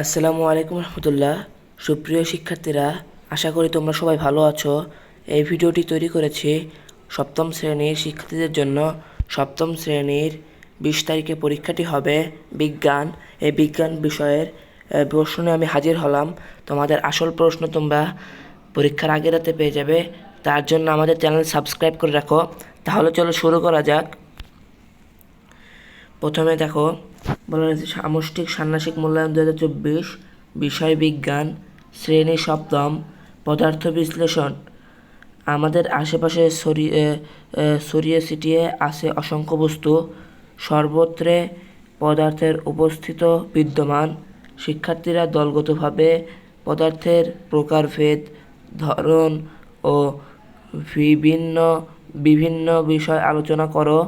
আসসালামু আলাইকুম রহমতুল্লাহ। সুপ্রিয় শিক্ষার্থীরা, আশা করি তোমরা সবাই ভালো আছো। এই ভিডিওটি তৈরি করেছি সপ্তম শ্রেণির শিক্ষার্থীদের জন্য। সপ্তম শ্রেণির বিশ তারিখে পরীক্ষাটি হবে বিজ্ঞান। এই বিজ্ঞান বিষয়ের প্রশ্নে আমি হাজির হলাম। তোমাদের আসল প্রশ্ন তোমরা পরীক্ষার আগে রাতে পেয়ে যাবে। তার জন্য আমাদের চ্যানেল সাবস্ক্রাইব করে রাখো। তাহলে চলো শুরু করা যাক। প্রথমে দেখো, বলা হয়েছে সামষ্টিক ষান্মাসিক মূল্যায়ন দু হাজার চব্বিশ, বিষয় বিজ্ঞান, শ্রেণি সপ্তম, পদার্থ বিশ্লেষণ। আমাদের আশেপাশে ছড়িয়ে ছড়িয়ে ছিটিয়ে আছে অসংখ্য বস্তু। সর্বত্রে পদার্থের উপস্থিত বিদ্যমান। শিক্ষার্থীরা দলগতভাবে পদার্থের প্রকারভেদ, ধরন ও বিভিন্ন বিভিন্ন বিষয় আলোচনা করো।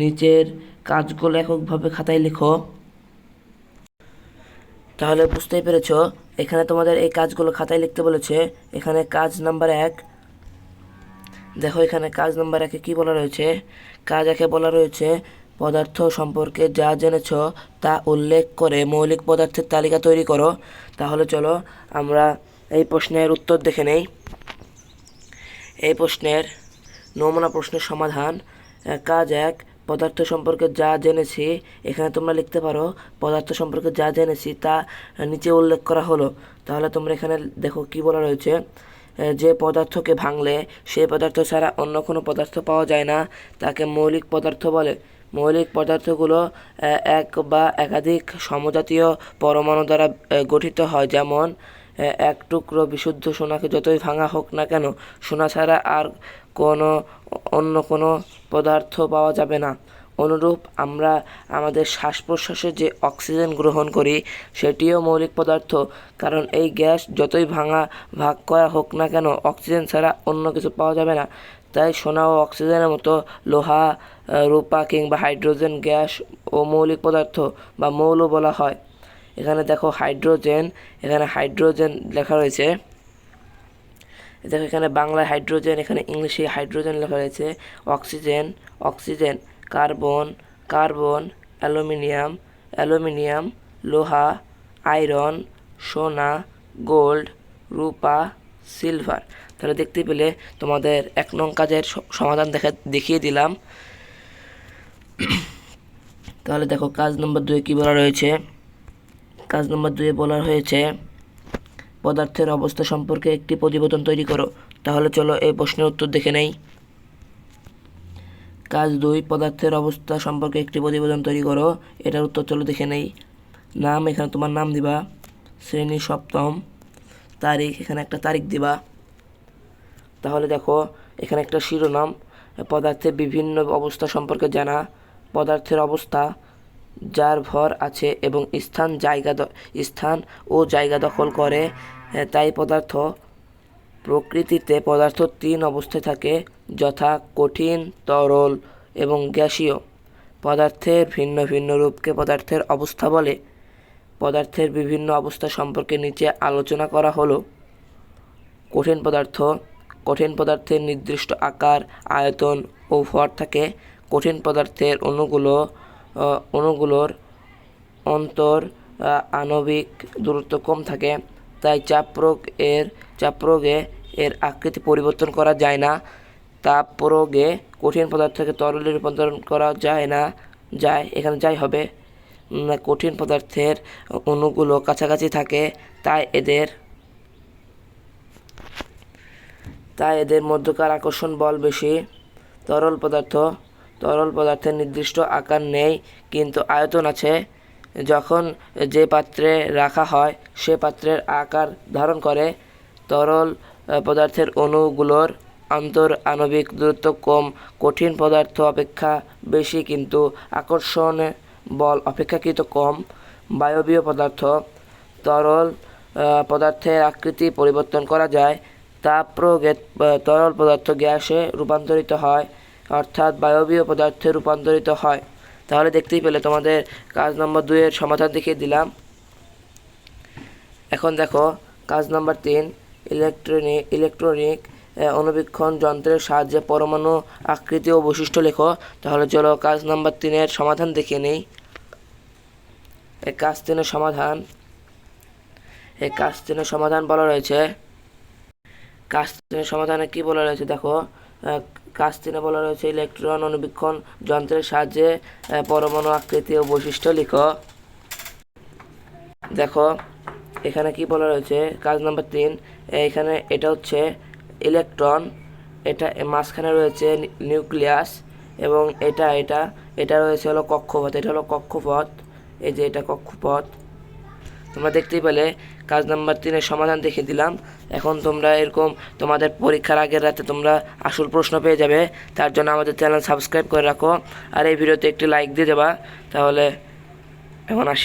নিচের কাজগুলো এককভাবে খাতায় লেখো। তাহলে বুঝতেই পেরেছ, এখানে তোমাদের এই কাজগুলো খাতায় লিখতে বলেছে। এখানে কাজ নাম্বার এক। দেখো এখানে কাজ নাম্বার একে কী বলা রয়েছে? কাজ একে বলা রয়েছে, পদার্থ সম্পর্কে যা জেনেছ তা উল্লেখ করে মৌলিক পদার্থের তালিকা তৈরি করো। তাহলে চলো আমরা এই প্রশ্নের উত্তর দেখে নেই। এই প্রশ্নের নমুনা প্রশ্নের সমাধান। কাজ এক পদার্থ সম্পর্কে যা জেনেছি, এখানে তোমরা লিখতে পারো, পদার্থ সম্পর্কে যা জেনেছি তা নিচে উল্লেখ করা হলো। তাহলে তোমরা এখানে দেখো কি বলা রয়েছে। যে পদার্থকে ভাঙলে সেই পদার্থ ছাড়া অন্য কোনো পদার্থ পাওয়া যায় না, তাকে মৌলিক পদার্থ বলে। মৌলিক পদার্থগুলো এক বা একাধিক সমজাতীয় পরমাণু দ্বারা গঠিত হয়। যেমন এক টুকরো বিশুদ্ধ সোনাকে যতই ভাঙা হোক না কেন, সোনা ছাড়া আর কোনো অন্য কোনো পদার্থ পাওয়া যাবে না। অনুরূপ আমরা আমাদের শ্বাস প্রশ্বাসে যে অক্সিজেন গ্রহণ করি, সেটিও মৌলিক পদার্থ, কারণ এই গ্যাস যতই ভাঙা, ভাগ করা হোক না কেন, অক্সিজেন ছাড়া অন্য কিছু পাওয়া যাবে না। তাই সোনা ও অক্সিজেনের মতো লোহা, রূপা কিংবা হাইড্রোজেন গ্যাস ও মৌলিক পদার্থ বা মৌল বলা হয়। এখানে দেখো হাইড্রোজেন, এখানে হাইড্রোজেন লেখা রয়েছে। দেখো এখানে বাংলায় হাইড্রোজেন, এখানে ইংলিশে হাইড্রোজেন লেখা রয়েছে। Oxygen oxygen, carbon carbon, aluminium aluminium, লোহা, আয়রন, সোনা, গোল্ড, রূপা, সিলভার। তাহলে দেখতে পেলে তোমাদের এক নং কাজের সমাধান দেখা দেখিয়ে দিলাম। তাহলে দেখো কাজ নম্বর দুই কী বলা রয়েছে? কাজ নম্বর দুয়ে বলা হয়েছে, পদার্থের অবস্থা সম্পর্কে একটি প্রতিবেদন তৈরি করো। তাহলে চলো এই প্রশ্নের উত্তর দেখে নেই। কাজ দুই, পদার্থের অবস্থা সম্পর্কে একটি প্রতিবেদন তৈরি করো। এটার উত্তর চলো দেখে নেই। নাম, এখানে তোমার নাম দিবা। শ্রেণি, সপ্তম তারিখ, এখানে একটা তারিখ দিবা। তাহলে দেখো, এখানে একটা শিরোনাম। পদার্থের বিভিন্ন অবস্থা সম্পর্কে জানা। পদার্থের অবস্থা যার ভর আছে এবং স্থান জায়গা স্থান ও জায়গা দখল করে তাই পদার্থ প্রকৃতিতে পদার্থ তিন অবস্থায় থাকে যথা কঠিন তরল এবং গ্যাসীয়। পদার্থের ভিন্ন ভিন্ন রূপকে পদার্থের অবস্থা বলে। পদার্থের বিভিন্ন অবস্থা সম্পর্কে নিচে আলোচনা করা হলো। কঠিন পদার্থ কঠিন পদার্থের নির্দিষ্ট আকার আয়তন ও ভর থাকে। কঠিন পদার্থের অণুগুলো আহ, অণুগুলোর অন্তর আণবিক দূরত্ব কম থাকে, তাই চাপ প্রয়োগ এর, চাপ প্রয়োগে এর আকৃতি পরিবর্তন করা যায় না। তাপ প্রয়োগে কঠিন পদার্থকে তরলে রূপান্তরণ করা যায় না, যায়, এখানে যাই হবে। কঠিন পদার্থের অণুগুলো কাছাকাছি থাকে, তাই এদের তাই এদের মধ্যকার আকর্ষণ বল বেশি। তরল পদার্থ তরল পদার্থের নির্দিষ্ট আকার নেই, কিন্তু আয়তন আছে। যখন যে পাত্রে রাখা হয়, সে পাত্রের আকার ধারণ করে। তরল পদার্থের অণুগুলোর আন্তর আণবিক দূরত্ব কম, কঠিন পদার্থ অপেক্ষা বেশি, কিন্তু আকর্ষণ বল অপেক্ষাকৃত কম। বায়বীয় পদার্থ, তরল পদার্থের আকৃতি পরিবর্তন করা যায়। তাপ প্রয়োগে তরল পদার্থ গ্যাসে রূপান্তরিত হয়। অর্থাৎ বায়বীয় পদার্থে রূপান্তরিত হয়। তাহলে দেখতেই পেলে তোমাদের কাজ নম্বর দুইয়ের সমাধান দেখিয়ে দিলাম। এখন দেখো কাজ নাম্বার তিন ইলেকট্রনিক ইলেকট্রনিক আহ, অণুবীক্ষণ যন্ত্রের সাহায্যে পরমাণু আকৃতি ও বৈশিষ্ট্য লেখো। তাহলে চলো কাজ নাম্বার তিনের সমাধান দেখিয়ে নেই। এই কাজ তিনের সমাধান। এই কাজ তিনের সমাধান বলা রয়েছে। কাজ তিনের সমাধানে কি বলা রয়েছে দেখো? কাজ তিনে বলা রয়েছে, ইলেকট্রন অনুবীক্ষণ যন্ত্রের সাহায্যে পরমাণু আকৃতি ও বৈশিষ্ট্য লিখো। দেখো, এখানে কি বলা রয়েছে? কাজ নাম্বার তিন এখানে এটা হচ্ছে ইলেকট্রন, এটা মাঝখানে রয়েছে নিউক্লিয়াস, এবং এটা এটা এটা রয়েছে হলো কক্ষপথ, এটা হলো কক্ষপথ, এই যে এটা কক্ষপথ। তোমরা দেখতেই পেলে, কাজ নাম্বার তিনের সমাধান দেখে দিলাম। এখন তোমরা এরকম তোমাদের পরীক্ষার আগের রাতে তোমরা আসল প্রশ্ন পেয়ে যাবে। তার জন্য আমাদের চ্যানেল সাবস্ক্রাইব করে রাখো। আর এই ভিডিওতে একটি লাইক দিয়ে দেবা। তাহলে এখন আসি।